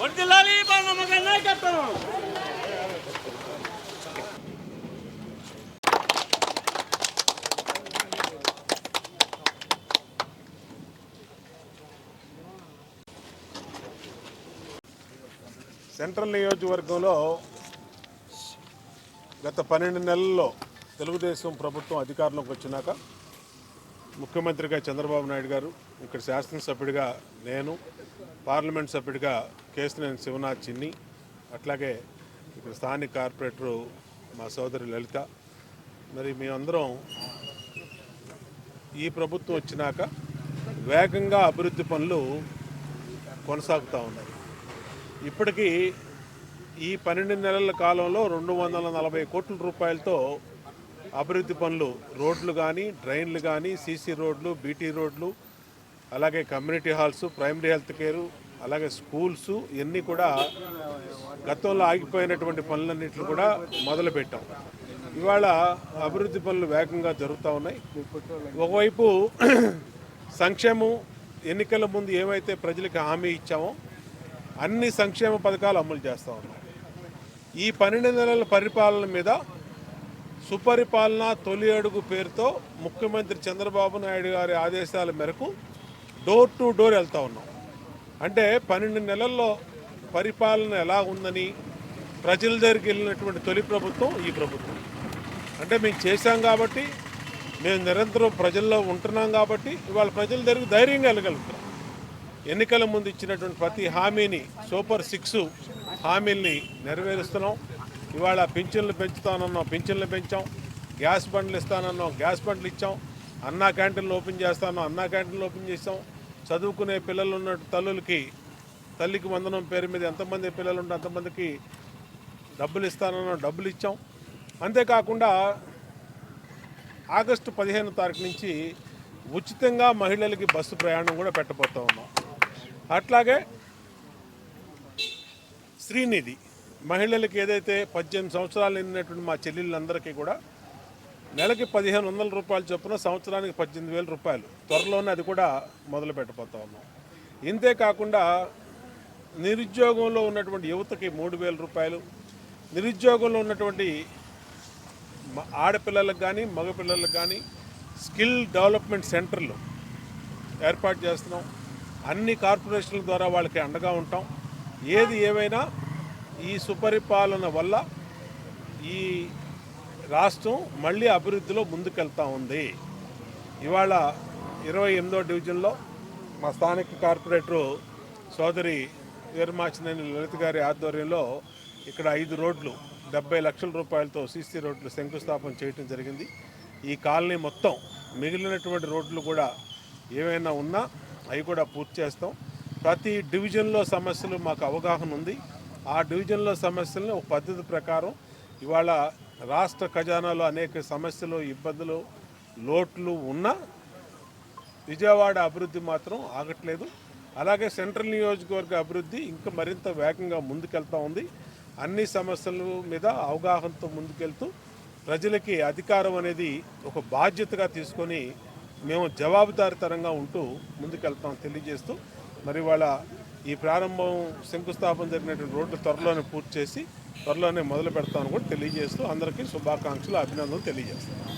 వర్దిల్లాలి బాలనమ్మగ నాయకత్వం సెంట్రల్ నియోజకవర్గంలో గత పన్నెండు నెలల్లో తెలుగుదేశం ప్రభుత్వం అధికారంలోకి వచ్చినాక ముఖ్యమంత్రిగా చంద్రబాబు నాయుడు గారు ఇక్కడ శాసనసభ్యుడిగా నేను పార్లమెంట్ సభ్యుడిగా కేసినేని శివనాథ్ చిన్ని అట్లాగే ఇక్కడ స్థానిక కార్పొరేటరు మా సోదరి లలిత. మరి మేమందరం ఈ ప్రభుత్వం వచ్చినాక వేగంగా అభివృద్ధి పనులు కొనసాగుతూ ఉన్నాయి. ఇప్పటికీ ఈ పన్నెండు నెలల కాలంలో రెండు వందల నలభై కోట్ల రూపాయలతో అభివృద్ధి పనులు రోడ్లు కానీ డ్రైన్లు కానీ సీసీ రోడ్లు బీటీ రోడ్లు అలాగే community halls primary health care అలాగే స్కూల్స్ ఇవన్నీ కూడా గతంలో ఆగిపోయినటువంటి పనులన్నింటిని కూడా మొదలుపెట్టాం. ఇవాళ అభివృద్ధి పనులు వేగంగా జరుగుతూ ఉన్నాయి. ఒకవైపు సంక్షేమం ఎన్నికల ముందు ఏమైతే ప్రజలకు హామీ ఇచ్చామో అన్ని సంక్షేమ పథకాలు అమలు చేస్తూ ఉన్నాం. ఈ పన్నెండు నెలల పరిపాలన మీద సుపరిపాలన తొలి అడుగు పేరుతో ముఖ్యమంత్రి చంద్రబాబు నాయుడు గారి ఆదేశాల మేరకు డోర్ టు డోర్ వెళ్తూ ఉన్నాం. అంటే పన్నెండు నెలల్లో పరిపాలన ఎలా ఉందని ప్రజల దగ్గరికి వెళ్ళినటువంటి తొలి ప్రభుత్వం ఈ ప్రభుత్వం. అంటే మేము చేశాం కాబట్టి మేము నిరంతరం ప్రజల్లో ఉంటున్నాం కాబట్టి ఇవాళ ప్రజల దగ్గరికి ధైర్యంగా వెళ్ళగలుగుతాం. ఎన్నికల ముందు ఇచ్చినటువంటి ప్రతి హామీని సూపర్ సిక్స్ హామీల్ని నెరవేరుస్తున్నాం. ఇవాళ పింఛన్లు పెంచుతానన్నాం పింఛన్లు పెంచాం గ్యాస్ బండ్లు ఇస్తానన్నాం గ్యాస్ బండ్లు ఇచ్చాం అన్నా క్యాంటీన్లు ఓపెన్ చేస్తానో అన్నా క్యాంటీన్లు ఓపెన్ చేసాం చదువుకునే పిల్లలు ఉన్న తల్లులకి తల్లికి వందనం పేరు మీద ఎంతమంది పిల్లలు ఉంటే అంతమందికి డబ్బులు ఇస్తానన్నాం డబ్బులు ఇచ్చాం. అంతేకాకుండా ఆగస్టు పదిహేను తారీఖు నుంచి ఉచితంగా మహిళలకి బస్సు ప్రయాణం కూడా పెట్టబోతా ఉన్నాం. అట్లాగే శ్రీనిధి మహిళలకు ఏదైతే పద్దెనిమిది సంవత్సరాలు నిండినటువంటి మా చెల్లెళ్ళందరికీ కూడా నెలకి పదిహేను వందల రూపాయలు చొప్పున సంవత్సరానికి పద్దెనిమిది వేల రూపాయలు. త్వరలోనే అది కూడా మొదలు పెట్టబోతా ఉన్నాం. ఇంతే కాకుండా నిరుద్యోగంలో ఉన్నటువంటి యువతకి మూడు వేల రూపాయలు నిరుద్యోగంలో ఉన్నటువంటి ఆడపిల్లలకు కానీ మగపిల్లలకు కానీ స్కిల్ డెవలప్మెంట్ సెంటర్లు ఏర్పాటు చేస్తున్నాం. అన్ని కార్పొరేషన్ల ద్వారా వాళ్ళకి అండగా ఉంటాం. ఏది ఏమైనా ఈ సుపరిపాలన వల్ల ఈ రాష్ట్రం మళ్ళీ అభివృద్ధిలో ముందుకెళ్తా ఉంది. ఇవాళ ఇరవై ఎనిమిదో డివిజన్లో మా స్థానిక కార్పొరేటరు సోదరి వీరమాచినేని లలిత గారి ఆధ్వర్యంలో ఇక్కడ ఐదు రోడ్లు డెబ్బై లక్షల రూపాయలతో సీసీ రోడ్లు శంకుస్థాపన చేయటం జరిగింది. ఈ కాలనీ మొత్తం మిగిలినటువంటి రోడ్లు కూడా ఏమైనా ఉన్నా అవి కూడా పూర్తి చేస్తాం. ప్రతి డివిజన్లో సమస్యలు మాకు అవగాహన ఉంది. ఆ డివిజన్లో సమస్యలను ఒక పద్ధతి ప్రకారం ఇవాళ రాష్ట్ర ఖజానాలో అనేక సమస్యలు ఇబ్బందులు లోట్లు ఉన్నా విజయవాడ అభివృద్ధి మాత్రం ఆగట్లేదు. అలాగే సెంట్రల్ నియోజకవర్గ అభివృద్ధి ఇంకా మరింత వేగంగా ముందుకెళ్తా ఉంది. అన్ని సమస్యల మీద అవగాహనతో ముందుకెళ్తూ ప్రజలకి అధికారం అనేది ఒక బాధ్యతగా తీసుకొని మేము జవాబుదారితరంగా ఉంటూ ముందుకెళ్తాం తెలియజేస్తూ మరి వాళ్ళ ఈ ప్రారంభం శంకుస్థాపన జరిగినటువంటి రోడ్లు త్వరలోనే పూర్తి చేసి త్వరలోనే మొదలు పెడతామని కూడా తెలియజేస్తూ అందరికీ శుభాకాంక్షలు అభినందనలు తెలియజేస్తాను